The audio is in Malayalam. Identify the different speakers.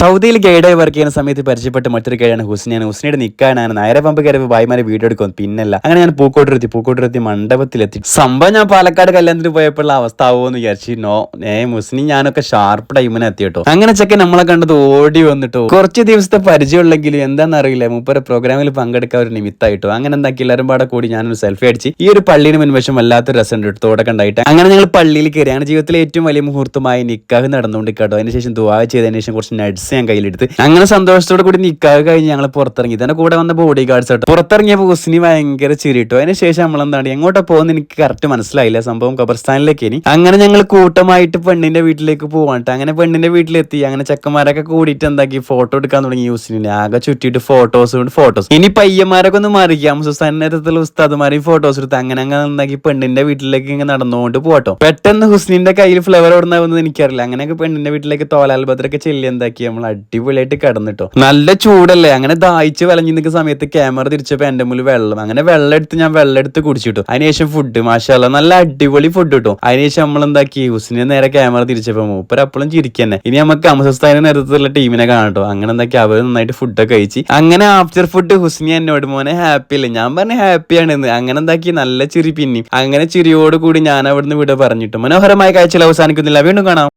Speaker 1: സൗദിയിൽ ഗൈഡായി വർക്ക് ചെയ്യുന്ന സമയത്ത് പരിചയപ്പെട്ട മറ്റൊരു ഗൈഡാണ് ഹുസ്നിയാണ്. ഹുസ്നിയുടെ നിൽക്കാനാണ് നേരെ പമ്പ് കയറി ഭായിമാരെ വീഡിയോ എടുക്കും പിന്നല്ല. അങ്ങനെ ഞാൻ പൂക്കോട്ടിലെത്തി പൂക്കോട്ടിലെത്തി മണ്ഡപത്തിലെത്തി സംഭവം ഞാൻ പാലക്കാട് കല്യാണത്തിന് പോയപ്പോഴുള്ള അവസ്ഥ ആവുമെന്ന് വിചാരിച്ചു നോ ഏ മുസ്ലിം ഞാനൊക്കെ ഷാർപ്പ് ടൈമിന് എത്തി കേട്ടോ. അങ്ങനെ ചെക്കൻ നമ്മളെ കണ്ടത് ഓടി വന്നിട്ടോ. കുറച്ച് ദിവസത്തെ പരിചയമുള്ളെങ്കിലും എന്താണെന്ന് അറിയില്ല മുപ്പര പ്രോഗ്രാമിൽ പങ്കെടുക്കാൻ ഒരു നിമിത്തായിട്ടോ. അങ്ങനെ എന്താക്കി എല്ലാവരും പാടെ കൂടി ഞാനൊരു സെൽഫി അടിച്ച് ഈ ഒരു പള്ളിന് മുൻവശം വല്ലാത്തൊരു രസം എടുത്തോടൊക്കെ ഉണ്ടായിട്ട് അങ്ങനെ ഞങ്ങൾ പള്ളിയിൽ കയറി. ജീവിതത്തിലെ ഏറ്റവും വലിയ മുഹൂർത്തമായി നിക്കാഹ് നടന്നുകൊണ്ട് കേട്ടോ. അതിനുശേഷം ദുവാ ചെയ്തതിനു ശേഷം കുറച്ച് ഞാൻ കയ്യിലെടുത്ത്. അങ്ങനെ സന്തോഷത്തോടെ കൂടി നിൽക്കാതെ കഴിഞ്ഞ് ഞങ്ങൾ പുറത്തിറങ്ങി. തന്നെ കൂടെ വന്ന ബോഡി ഗാർഡ്സ് കേട്ടോ. പുറത്തിറങ്ങിയ ഹുസ്നി ഭയങ്കര ചിരിട്ടു. അതിനുശേഷം നമ്മൾ എന്താണ് എങ്ങോട്ടാ പോകുന്ന എനിക്ക് കറക്റ്റ് മനസ്സിലായില്ല. സംഭവം ഖബർസ്ഥാനിലേക്ക് ഇനി. അങ്ങനെ ഞങ്ങൾ കൂട്ടമായിട്ട് പെണ്ണിന്റെ വീട്ടിലേക്ക് പോകാനിട്ട് അങ്ങനെ പെണ്ണിന്റെ വീട്ടിലെത്തി. അങ്ങനെ ചെക്കന്മാരൊക്കെ കൂടിയിട്ട് എന്താക്കി ഫോട്ടോ എടുക്കാൻ തുടങ്ങി ഹുസ്നിനെ ആകെ ചുറ്റിയിട്ട് ഫോട്ടോസ് കൊണ്ട് ഫോട്ടോസ് ഇനി പയ്യന്മാരൊക്കെ ഒന്ന് മറിയാം സുസ്ഥാനത്തിലുള്ള ഉസ്താദുമാരെയും ഫോട്ടോസ് എടുത്ത്. അങ്ങനെ അങ്ങനെ എന്താക്കി പെണ്ണിന്റെ വീട്ടിലേക്ക് ഇങ്ങനെ നടന്നുകൊണ്ട് പോട്ടോ പെട്ടെന്ന് ഹുസ്നിന്റെ കയ്യിൽ ഫ്ലവർ ഓടുന്നതെന്ന് എനിക്കറിയില്ല. അങ്ങനെയൊക്കെ പെണ്ണിന്റെ വീട്ടിലേക്ക് തോലാൽ ഭദ്രൊക്കെ ചെല്ലി എന്താക്കി നമ്മൾ അടിപൊളിയായിട്ട് കിടന്നിട്ടോ. നല്ല ചൂടല്ലേ? അങ്ങനെ ദാഹിച്ച് വിളഞ്ഞു നിൽക്കുന്ന സമയത്ത് ക്യാമറ തിരിച്ചപ്പോൾ എന്റെ മുന്നിൽ വെള്ളം അങ്ങനെ വെള്ളം എടുത്ത് ഞാൻ വെള്ളം എടുത്ത് കുടിച്ചിട്ടു. അതിനുശേഷം ഫുഡ് മാഷല്ല നല്ല അടിപൊളി ഫുഡ് കിട്ടും. അതിനുശേഷം നമ്മൾ എന്താക്കി? ഹുസിനെ നേരെ ക്യാമറ തിരിച്ചപ്പോ മൂപ്പർ അപ്പോഴും ചിരിക്കന്നെ ഇനി നമുക്ക് അമസസ്ഥാന നേതൃത്വത്തിലുള്ള ടീമിനെ കാണട്ടോ. അങ്ങനെ എന്താക്കി? അവർ നന്നായിട്ട് ഫുഡൊക്കെ കഴിച്ച്. അങ്ങനെ ആഫ്റ്റർ ഫുഡ് ഹുസ്നി എന്നോട് മോനെ ഹാപ്പി അല്ലേ? ഞാൻ പറഞ്ഞ ഹാപ്പിയാണെന്ന് അങ്ങനെ എന്താക്കി? നല്ല ചിരി പിന്നി അങ്ങനെ ചിരിയോട് കൂടി ഞാൻ അവിടുന്ന് വിട പറഞ്ഞിട്ടു. മനോഹരമായ കാഴ്ചകൾ അവസാനിക്കുന്നില്ല. വീണ്ടും കാണാം.